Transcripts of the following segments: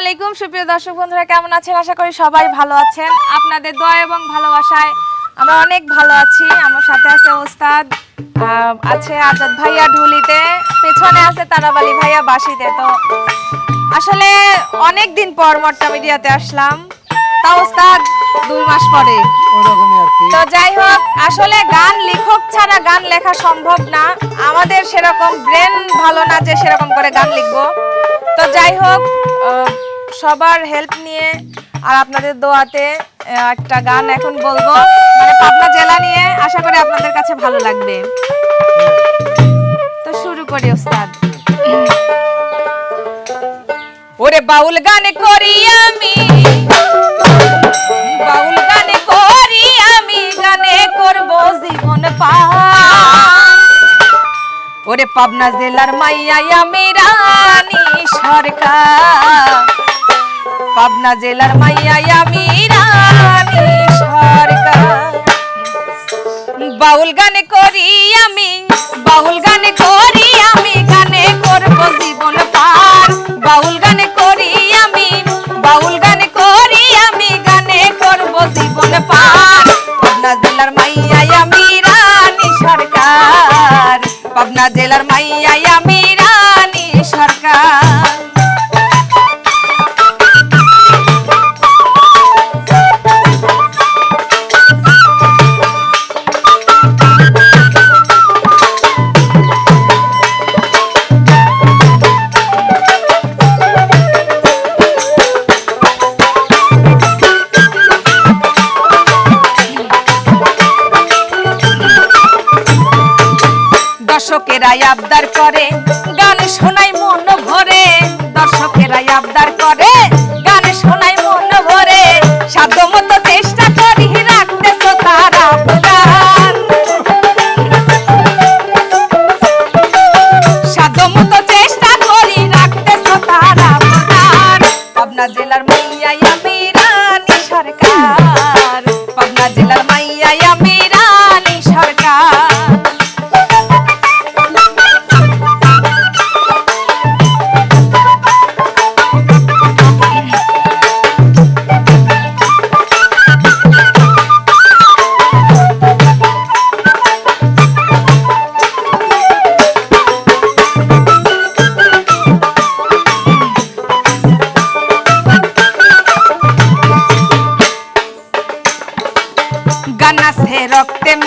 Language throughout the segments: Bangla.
আলাইকুম। সুপ্রিয় দর্শক বন্ধুরা কেমন আছেন? আশা করি সবাই ভালো আছেন। আপনাদের দয়া এবং ভালোবাসায় আমরা অনেক ভালো আছি। আমার সাথে আছে ওস্তাদ আছে আজাদ ভাইয়া ঢুলিতে। পেছনে আছে তারাবালি ভাইয়া বাসিতে। তো আসলে অনেক দিন পর মট্টা মিডিয়াতে আসলাম। তা ওস্তাদ দুই মাস পরে। তো যাই হোক আসলে গান লেখক ছাড়া গান লেখা সম্ভব না। আমাদের সেরকম ব্রেন ভালো না যে সেরকম করে গান লিখব। তো যাই হোক সবার হেল্প নিয়ে আর আপনাদের দোয়াতে একটা গান এখন বলব। মানে পাবনা জেলা নিয়ে আশা করি আপনাদের কাছে ভালো লাগবে। তো শুরু করি ওস্তাদ। ওরে বাউল গান করি আমি। বাউল গানে করি আমি, গানে করব জীবন পার। ওরে পাবনা জেলার মাইয়া আমি সরকার। পাবনা জেলার মাইয়া আমি সরকার। বাউল গানে করি আমি, বাউল গানে করি আমি, গানে করব জীবন পার। বাউল গানে করি আমি, বাউল গানে করি আমি, গানে করব জীবন পার। পাবনা জেলার মাইয়া আমি রানী সরকার। পাবনা জেলার মাইয়া আমি রানী সরকার। দর্শকেরাই আবদার করে, গান শোনাই মন ভরে দর্শকেরাই আবদার করে, গান শোনাই মন ভরে সাধ্য মতো চেষ্টা করি রাখতেছ তার জেলার মাইয়াই আমি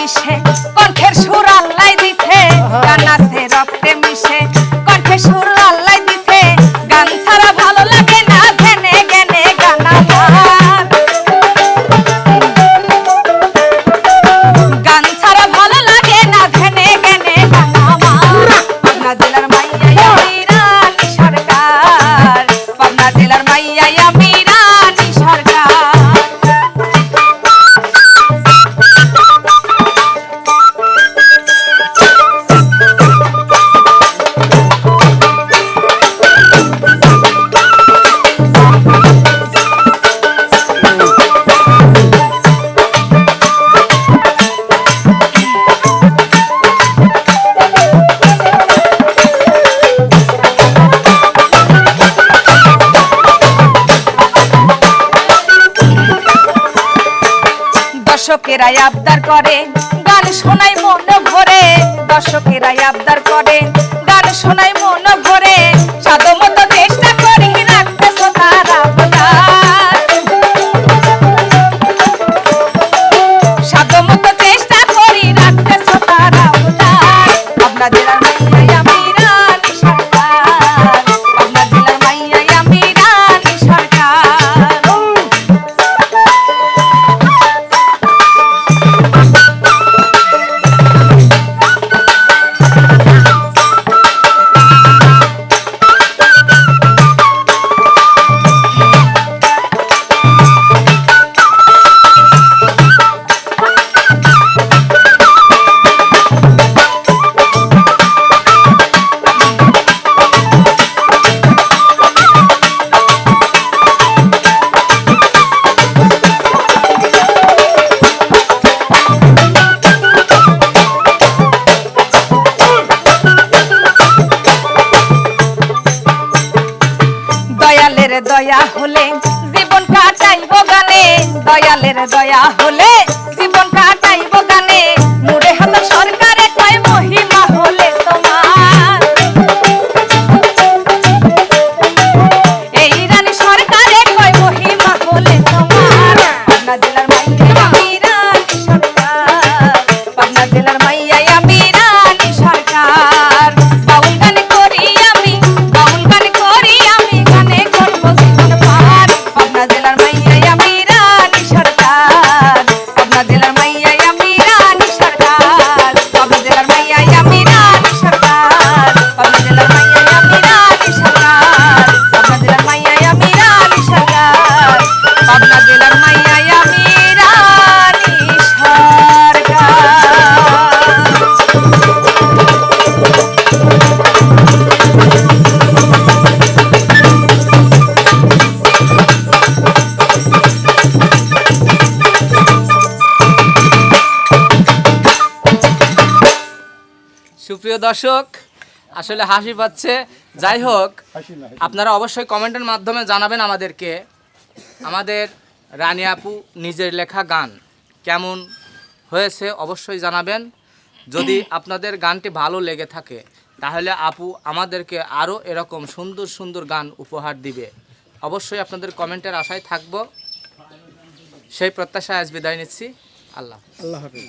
মিশে কণ্ঠের সুর দর্শকেরাই আবদার করে গান শোনাই মন ভরে। দর্শকেরাই আবদার করে গান শোনাই মন ভরে। দয়ালের দয়া হলে জীবন কাটাইব গানে, দয়ালের দয়া হলে জীবন কাটাইব গানে। মুড়ে হাত সরকারে কয় মহিমা হলে এই মহিমা হলে জেলার মাইয়া সুপ্রিয় দর্শক আসলে হাসি পাচ্ছে। যাই হোক আপনারা অবশ্যই কমেন্টের মাধ্যমে জানাবেন আমাদেরকে। আমাদের রানী আপু নিজের লেখা গান কেমন হয়েছে অবশ্যই জানাবেন। যদি আপনাদের গানটি ভালো লেগে থাকে, তাহলে আপু আমাদেরকে আরও এরকম সুন্দর সুন্দর গান উপহার দিবে। অবশ্যই আপনাদের কমেন্টের আশায় থাকব। সেই প্রত্যাশায় আজ বিদায় নিচ্ছি। আল্লাহ আল্লাহ হাফিজ।